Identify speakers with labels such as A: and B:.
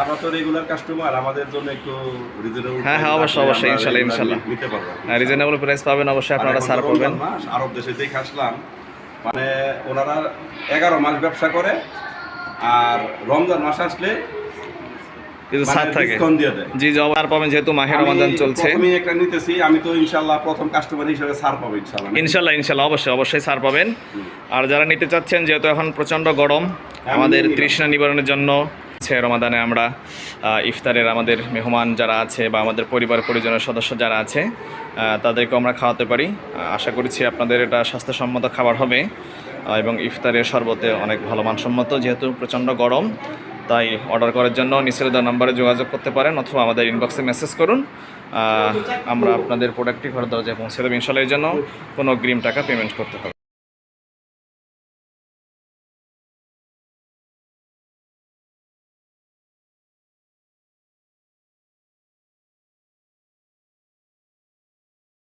A: আমরা তো regular customer আমাদের জন্য একটু রিজনেবল
B: হ্যাঁ, হ্যাঁ, অবশ্যই, অবশ্যই, ইনশাল্লাহ, ইনশাল্লাহ।
A: নিতে পারব
B: রিজনেবল প্রাইস পাবেন অবশ্যই আপনারা
A: এখন
B: সার পাবেন।
A: রমজান মাস, আরব দেশে দেখে আসলাম মানে ওনারা এগারো মাস ব্যবসা করে আর রমজান মাস আসলে
B: কিছু
A: মানে
B: ছাড় থাকে। জি আর পাবেন যেহেতু মাহের
A: আমি
B: রমাদান চলছে।
A: একটা নিতেছি আমি তো প্রথম কাস্টমার হিসেবে পাবো
B: অবশ্যই অবশ্যই ছাড় পাবেন। আর যারা নিতে চাচ্ছেন যেহেতু এখন প্রচণ্ড গরম আমাদের
A: নিয়ে
B: তৃষ্ণা নিবারণের জন্য হচ্ছে রমাদানে আমরা ইফতারের আমাদের মেহমান যারা আছে বা আমাদের পরিবার পরিজনের সদস্য যারা আছে তাদেরকে আমরা খাওয়াতে পারি। আশা করছি আপনাদের এটা স্বাস্থ্যসম্মত খাবার হবে এবং ইফতারের শরবতে অনেক ভালো মানসম্মত, যেহেতু প্রচণ্ড গরম, তাই অর্ডার করার জন্য নিচের দেওয়া নাম্বারে যোগাযোগ করতে পারেন অথবা আমাদের ইনবক্সে মেসেজ করুন। আমরা আপনাদের প্রোডাক্টটি ঘর দরজায় পৌঁছে দেবো ইনশাল্লাহ জন্য কোনো অগ্রিম টাকা পেমেন্ট করতে হবে